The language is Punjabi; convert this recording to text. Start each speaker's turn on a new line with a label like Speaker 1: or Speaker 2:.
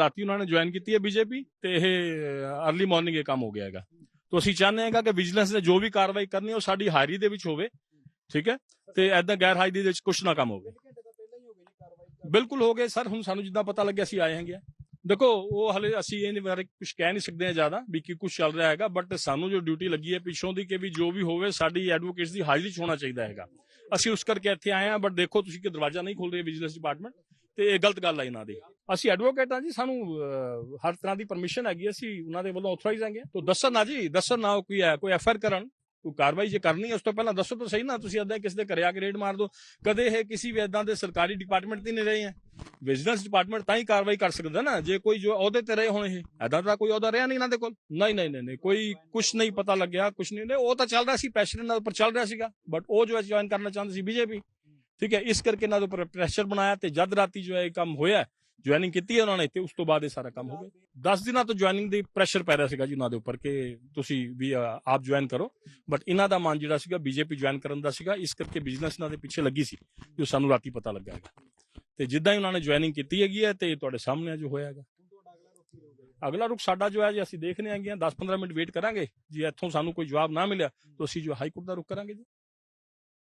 Speaker 1: ਰਾਤੀ ਉਹਨਾਂ ਨੇ ਜੁਆਇਨ ਕੀਤੀ ਹੈ ਬੀਜੇਪੀ ਤੇ ਇਹ अर्ਲੀ ਮਾਰਨਿੰਗ ਇਹ ਕੰਮ ਹੋ ਗਿਆ ਹੈਗਾ। ਤੋਂ ਅਸੀਂ ਚਾਹੁੰਦੇ ਹਾਂ ਕਿ ਵਿਜੀਲੈਂਸ ਨੇ ਜੋ ਵੀ ਕਾਰਵਾਈ ਕਰਨੀ ਉਹ ਸਾਡੀ ਹਾਜ਼ਰੀ ਦੇ ਵਿੱਚ ਹੋਵੇ, ਠੀਕ ਹੈ? ਤੇ ਐਦਾਂ ਗੈਰ ਹਾਜ਼ਰੀ ਦੇ ਵਿੱਚ ਕੁਝ ਨਾ ਕੰਮ ਹੋਵੇ। ਬਿਲਕੁਲ ਹੋ ਗਏ ਸਰ, ਹੁਣ ਸਾਨੂੰ ਜਿੱਦਾਂ ਪਤਾ ਲੱਗਿਆ ਅਸੀਂ ਆਏ ਹੈਗੇ ਆ। ਦੇਖੋ, ਉਹ ਹਲੇ ਅਸੀਂ ਇਹਦੇ ਬਾਰੇ ਕੁਝ ਕਹਿ ਨਹੀਂ ਸਕਦੇ ਜ਼ਿਆਦਾ ਵੀ ਕੀ ਕੁਝ ਚੱਲ ਰਿਹਾ ਹੈਗਾ ਬਟ ਸਾਨੂੰ ਜੋ ਡਿਊਟੀ ਲੱਗੀ ਹੈ ਪਿੱਛੋਂ ਦੀ ਕਿ ਵੀ ਜੋ ਵੀ ਹੋਵੇ ਸਾਡੀ ਐਡਵੋਕੇਟਸ ਦੀ ਹਾਜ਼ਰੀ 'ਚ ਹੋਣਾ ਚਾਹੀਦਾ ਹੈਗਾ। ਅਸੀਂ ਉਸ ਕਰਕੇ ਇੱਥੇ ਆਏ ਹਾਂ ਬਟ ਦੇਖੋ ਤੁਸੀਂ ਕਿ ਦਰਵਾਜ਼ਾ ਨਹੀਂ ਖੋਲ ਰਹੇ ਵਿਜੀਲੈਂਸ ਡਿਪਾਰਟਮੈਂਟ ਤੇ ਇਹ ਗਲਤ ਗੱਲ ਹੈ ਇਹਨਾਂ ਦੀ। ਅਸੀਂ ਐਡਵੋਕੇਟ ਹਾਂ ਜੀ, ਸਾਨੂੰ ਹਰ ਤਰ੍ਹਾਂ ਦੀ ਪਰਮਿਸ਼ਨ ਹੈਗੀ ਅਸੀਂ ਉਹਨਾਂ ਦੇ ਵੱਲੋਂ ਆਥੋਰਾਈਜ਼ ਹੈਗੇ ਤਾਂ ਦੱਸਣ ਨਾ ਜੀ, ਦੱਸਣ ਨਾ ਉਹ ਹੈ, ਕੋਈ ਐਫਆਰ ਕਰਨ, ਕੋਈ ਕਾਰਵਾਈ ਜੇ ਕਰਨੀ ਹੈ, ਉਸ ਤੋਂ ਪਹਿਲਾਂ ਦੱਸੋ ਤਾਂ ਸਹੀ ਨਾ, ਤੁਸੀਂ ਅੱਧਾ ਕਿਸੇ ਦੇ ਘਰੇ ਆ ਕੇ ਰੇਡ ਮਾਰ ਦਿਓ। ਕਦੇ ਇਹ ਕਿਸੇ ਵੀ ਇਦਾਂ ਦੇ ਸਰਕਾਰੀ ਡਿਪਾਰਟਮੈਂਟ ਤੇ ਨਹੀਂ ਰਹੇ ਹੈ। ਵਿਜੀਲੈਂਸ ਡਿਪਾਰਟਮੈਂਟ ਤਾਂ ਹੀ ਕਾਰਵਾਈ ਕਰ ਸਕਦਾ ਨਾ ਜੇ ਕੋਈ ਜੋ ਅਹੁਦੇ ਤੇ ਰਹੇ ਹੋਣ ਇਹ। ਐਦਾਂ ਦਾ ਕੋਈ ਅਹੁਦਾ ਰਿਹਾ ਨਹੀਂ ਇਹਨਾਂ ਦੇ ਕੋਲ। ਨਹੀਂ ਨਹੀਂ ਨਹੀਂ ਕੋਈ ਕੁਝ ਨਹੀਂ ਪਤਾ ਲੱਗਿਆ ਕੁਝ ਨਹੀਂ। ਉਹ ਤਾਂ ਚੱਲ ਰਿਹਾ ਸੀ ਪ੍ਰੈਸ਼ਰ ਇਹਨਾਂ ਦੇ ਉੱਪਰ ਚੱਲ ਰਿਹਾ ਸੀਗਾ। ਬਟ ਉਹ ਜੋ ਹੈ ਜੁਆਇਨ ਕਰਨਾ ਚਾਹੁੰਦੇ ਸੀ ਬੀਜੇਪੀ ਠੀਕ ਹੈ, ਇਸ ਕਰਕੇ ਇਹਨਾਂ ਦੇ ਉੱਪਰ ਪ੍ਰੈਸ਼ਰ ਬਣਾਇਆ ਤੇ ਜਦ ਰਾਤੀ ਜੋ ਹੈ ਇਹ ਕੰਮ ਹੋਇਆ ਜੁਆਇਨਿੰਗ ਕੀਤੀ ਹੈ ਉਹਨਾਂ ਨੇ ਤੇ ਉਸ ਤੋਂ ਬਾਅਦ ਇਹ ਸਾਰਾ ਕੰਮ ਹੋ ਗਿਆ। 10 ਦਿਨਾਂ ਤੋਂ ਜੁਆਇਨਿੰਗ ਦੀ ਪ੍ਰੈਸ਼ਰ ਪੈ ਰਿਹਾ ਸੀਗਾ ਜੀ ਉਹਨਾਂ ਦੇ ਉੱਪਰ ਕਿ ਤੁਸੀਂ ਵੀ ਆਪ ਜੁਆਇਨ ਕਰੋ। ਬਟ ਇਹਨਾਂ ਦਾ ਮਨ ਜਿਹੜਾ ਸੀਗਾ ਬੀਜੇਪੀ ਜੁਆਇਨ ਕਰਨ ਦਾ ਸੀਗਾ, ਇਸ ਕਰਕੇ ਬਿਜ਼ਨਸ ਇਹਨਾਂ ਦੇ ਪਿੱਛੇ ਲੱਗੀ ਸੀ ਜੋ ਸਾਨੂੰ ਰਾਤੀ ਪਤਾ ਲੱਗਾ ਹੈਗਾ। ਤੇ ਜਿੱਦਾਂ ਹੀ ਉਹਨਾਂ ਨੇ ਜੁਆਇਨਿੰਗ ਕੀਤੀ ਹੈਗੀ ਹੈ ਤੇ ਤੁਹਾਡੇ ਸਾਹਮਣੇ ਜੋ ਹੋਇਆ ਹੈਗਾ। ਅਗਲਾ ਰੁਖ ਸਾਡਾ ਜੋ ਹੈ ਜੀ, ਅਸੀਂ ਦੇਖਨੇ ਆਂਗੇ 10-15 ਮਿੰਟ ਵੇਟ ਕਰਾਂਗੇ। ਜੇ ਇੱਥੋਂ ਸਾਨੂੰ ਕੋਈ ਜਵਾਬ ਨਾ ਮਿਲਿਆ, ਤਾਂ ਅਸੀਂ ਜੋ ਹਾਈ ਕੋਰਟ ਦਾ ਰੁਖ ਕਰਾਂਗੇ ਜੀ।